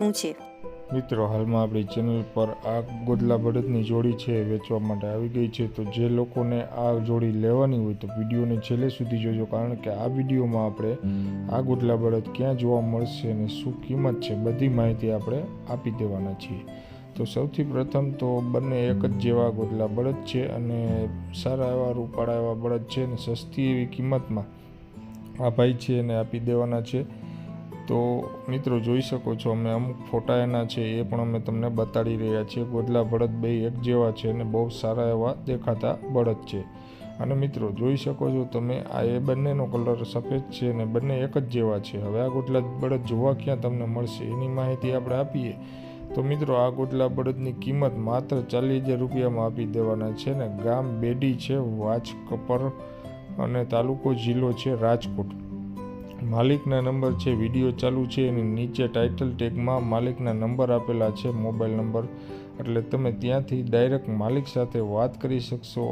શું છે? મિત્રો, હાલમાં આપણી ચેનલ પર આ ગોદલા બળદની જોડી છે, વેચવા માટે આવી ગઈ છે. તો જે લોકોને આ જોડી લેવાની હોય તો વિડીયોને છેલ્લે સુધી જોજો, કારણ કે આ વિડીયોમાં આપણે આ ગોદલા બળદ ક્યાં જોવા મળશે અને શું કિંમત છે, બધી માહિતી આપણે આપી દેવાના છીએ. તો સૌથી પ્રથમ તો બંને એક જ જેવા ગોદલા બળદ છે અને સારા એવા રૂપાળા એવા બળદ છે અને સસ્તી એવી કિંમતમાં આ ભાઈ છે એને આપી દેવાના છે. તો મિત્રો જોઈ શકો છો, અમે અમુક ફોટા એના છે, એ પણ અમે તમને બતાડી રહ્યા છીએ. ગોદલા બળદ બે એક જેવા છે અને બહુ સારા એવા દેખાતા બળદ છે. અને મિત્રો જોઈ શકો છો તમે, આ એ બંનેનો કલર સફેદ છે અને બંને એક જ જેવા છે. હવે આ ગોટલા બળદ જોવા ક્યાં તમને મળશે એની માહિતી આપણે આપીએ. તો મિત્રો આ ગોટલા બળદની કિંમત માત્ર ચાલીસ હજાર રૂપિયામાં આપી દેવાના છે ને ગામ બેડી છે વાચ કપર અને તાલુકો જિલ્લો છે રાજકોટ. માલિકના નંબર છે, વીડિયો ચાલુ છે એની નીચે ટાઇટલ ટેગમાં માલિકના નંબર આપેલા છે, મોબાઈલ નંબર. એટલે તમે ત્યાંથી ડાયરેક્ટ માલિક સાથે વાત કરી શકશો.